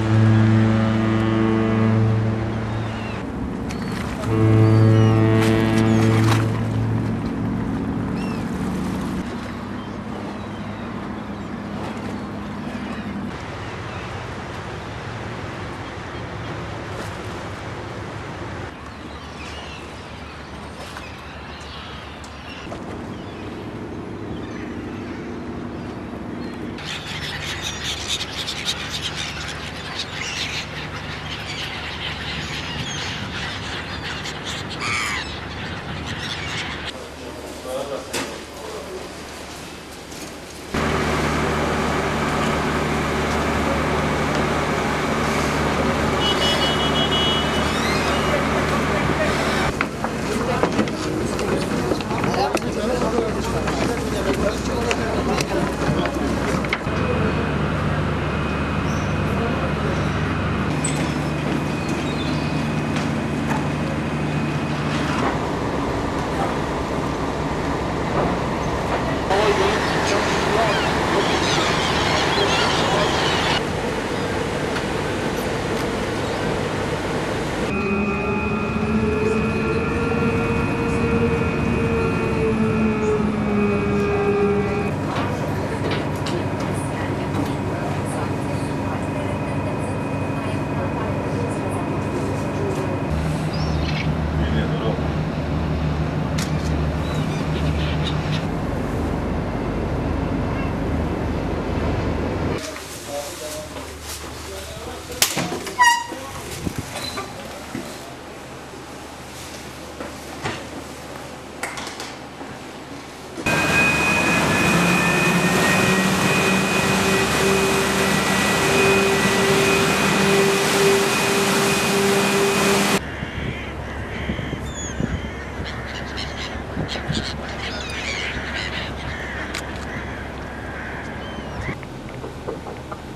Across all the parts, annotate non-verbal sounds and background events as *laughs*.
Mm-hmm.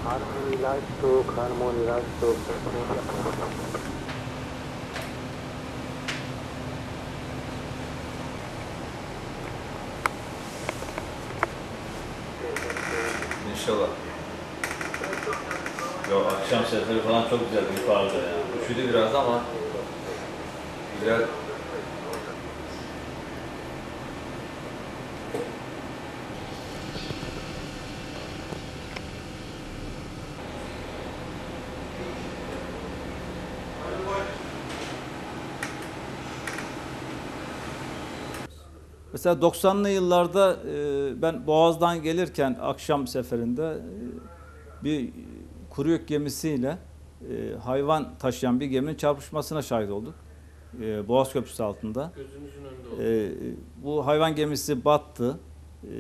Harmony Livestock, Harmony Livestock. İnşallah. Yo akşam seferi falan çok güzel yukarıda ya. Üşüdü biraz ama güzel. Mesela 90'lı yıllarda e, ben Boğaz'dan gelirken akşam seferinde e, bir kuru yük gemisiyle e, hayvan taşıyan bir geminin çarpışmasına şahit olduk. E, Boğaz Köprüsü altında. Gözünüzün önünde oldu. E, bu hayvan gemisi battı. E,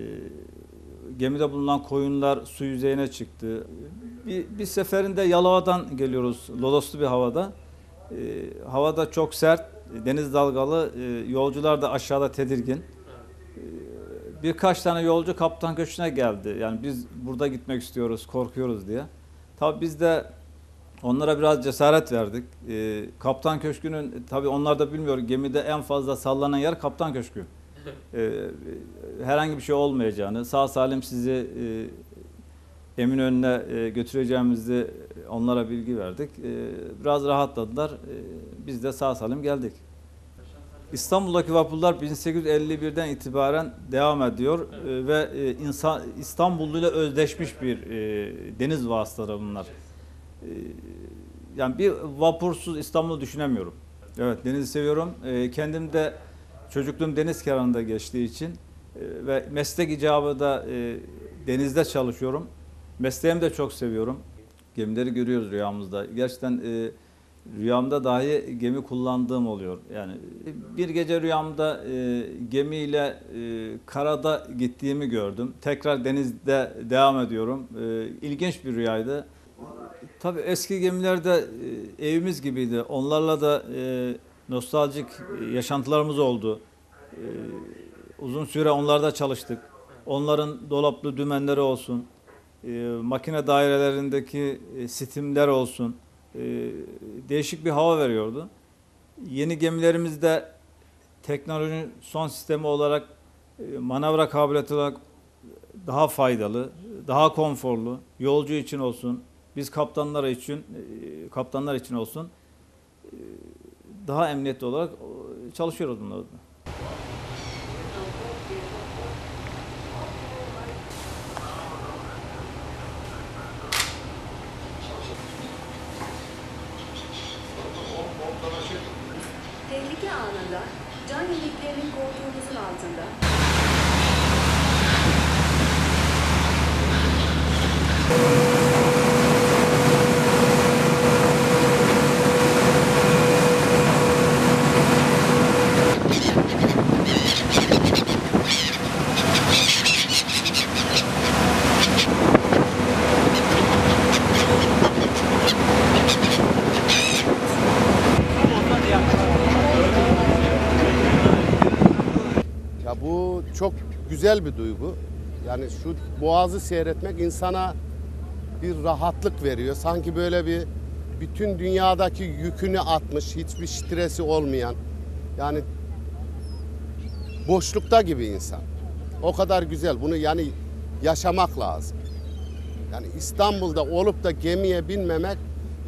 gemide bulunan koyunlar su yüzeyine çıktı. Bir, bir seferinde Yalova'dan geliyoruz, lodoslu bir havada. E, havada çok sert, deniz dalgalı, e, yolcular da aşağıda tedirgin. Birkaç tane yolcu kaptan köşküne geldi. Yani biz burada gitmek istiyoruz, korkuyoruz diye. Tabii biz de onlara biraz cesaret verdik. Ee, kaptan köşkünün, tabii onlar da bilmiyor, gemide en fazla sallanan yer kaptan köşkü. *laughs* Ee, herhangi bir şey olmayacağını, sağ salim sizi e, Eminönü'ne e, götüreceğimizi onlara bilgi verdik. Ee, biraz rahatladılar. Ee, biz de sağ salim geldik. İstanbul'daki vapurlar 1851'den itibaren devam ediyor e, ve e, insan İstanbullu ile özdeşmiş bir e, deniz vasıtaları bunlar. Yani bir vapursuz İstanbul'u düşünemiyorum. Evet denizi seviyorum. Kendim de çocukluğum deniz kenarında geçtiği için ve meslek icabı da denizde çalışıyorum. Mesleğimi de çok seviyorum. Gemileri görüyoruz rüyamızda. Gerçekten e, Rüyamda dahi gemi kullandığım oluyor. Yani bir gece rüyamda e, gemiyle e, karada gittiğimi gördüm. Tekrar denizde devam ediyorum. E, ilginç bir rüyaydı. Tabii eski gemilerde e, evimiz gibiydi. Onlarla da e, nostaljik yaşantılarımız oldu. E, uzun süre onlarda çalıştık. Onların dolaplı dümenleri olsun, e, makine dairelerindeki e, stimler olsun e, değişik bir hava veriyordu. Yeni gemilerimizde teknolojinin son sistemi olarak e, manevra kabiliyeti olarak daha faydalı, daha konforlu, yolcu için olsun, biz kaptanlar için e, kaptanlar için olsun e, daha emniyetli olarak çalışıyoruz bunlarda. Amanda. Çok güzel bir duygu. Yani şu boğazı seyretmek insana bir rahatlık veriyor. Sanki böyle bir bütün dünyadaki yükünü atmış, hiçbir stresi olmayan. Yani boşlukta gibi insan. O kadar güzel. Bunu yani yaşamak lazım. Yani İstanbul'da olup da gemiye binmemek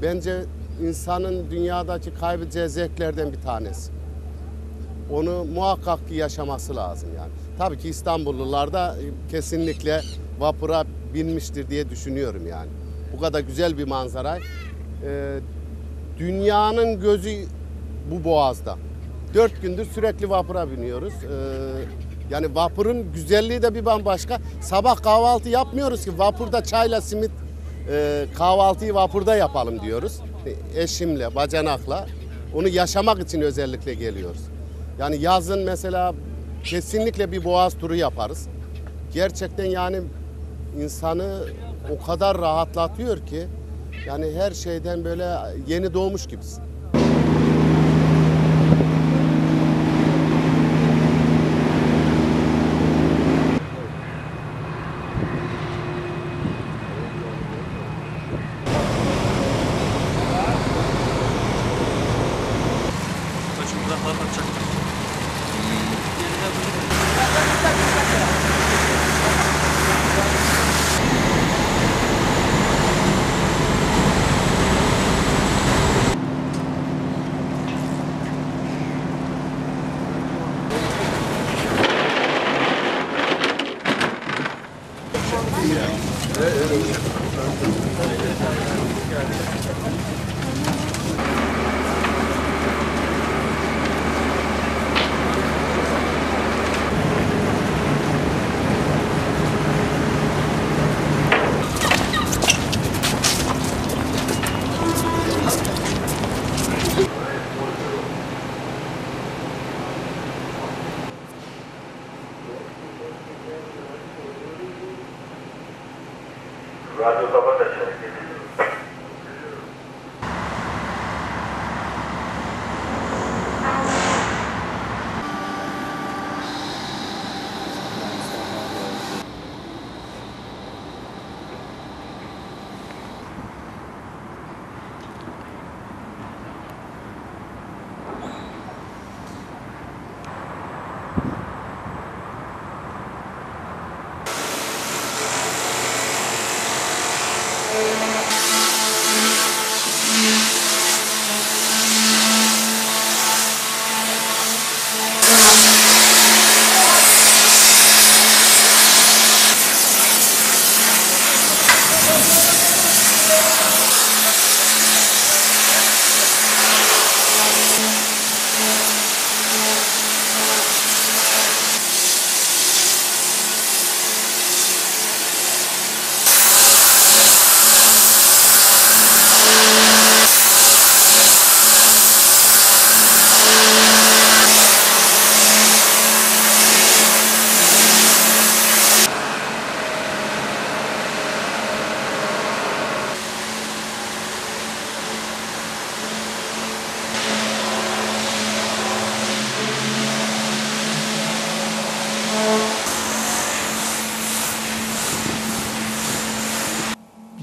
bence insanın dünyadaki kaybedeceği zevklerden bir tanesi onu muhakkak ki yaşaması lazım yani. Tabii ki İstanbullular da e, kesinlikle vapura binmiştir diye düşünüyorum yani. Bu kadar güzel bir manzara. Ee, dünyanın gözü bu boğazda. Dört gündür sürekli vapura biniyoruz. Ee, yani vapurun güzelliği de bir bambaşka. Sabah kahvaltı yapmıyoruz ki vapurda çayla simit e, kahvaltıyı vapurda yapalım diyoruz. E, Eşimle, bacanakla. Onu yaşamak için özellikle geliyoruz. Yani yazın mesela kesinlikle bir boğaz turu yaparız. Gerçekten yani insanı o kadar rahatlatıyor ki yani her şeyden böyle yeni doğmuş gibisin.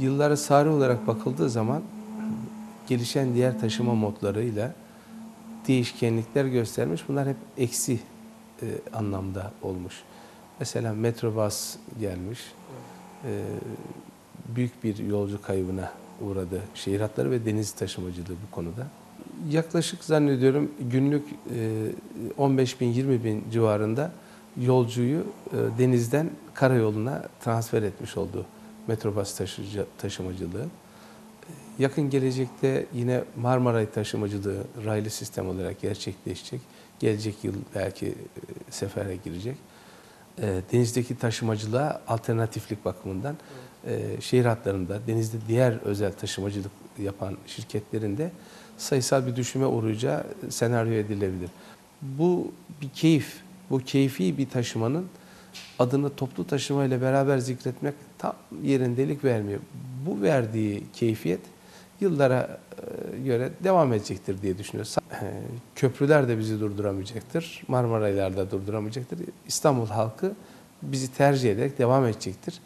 Yıllara sari olarak bakıldığı zaman gelişen diğer taşıma modlarıyla değişkenlikler göstermiş. Bunlar hep eksi e, anlamda olmuş. Mesela metrobus gelmiş. E, büyük bir yolcu kaybına uğradı. Şehir hatları ve deniz taşımacılığı bu konuda. Yaklaşık zannediyorum günlük e, 15 bin 20 bin civarında yolcuyu e, denizden karayoluna transfer etmiş oldu metrobüs taşıcı, taşımacılığı. Yakın gelecekte yine Marmaray taşımacılığı raylı sistem olarak gerçekleşecek. Gelecek yıl belki e, sefere girecek. E, Denizdeki taşımacılığa alternatiflik bakımından e, şehir hatlarında, denizde diğer özel taşımacılık yapan şirketlerin de sayısal bir düşüme uğrayacağı senaryo edilebilir. Bu bir keyif, bu keyfi bir taşımanın adını toplu taşıma ile beraber zikretmek tam yerindelik vermiyor. Bu verdiği keyfiyet yıllara e, göre devam edecektir diye düşünüyoruz. E, Köprüler de bizi durduramayacaktır. Marmaraylar da durduramayacaktır. İstanbul halkı bizi tercih ederek devam edecektir.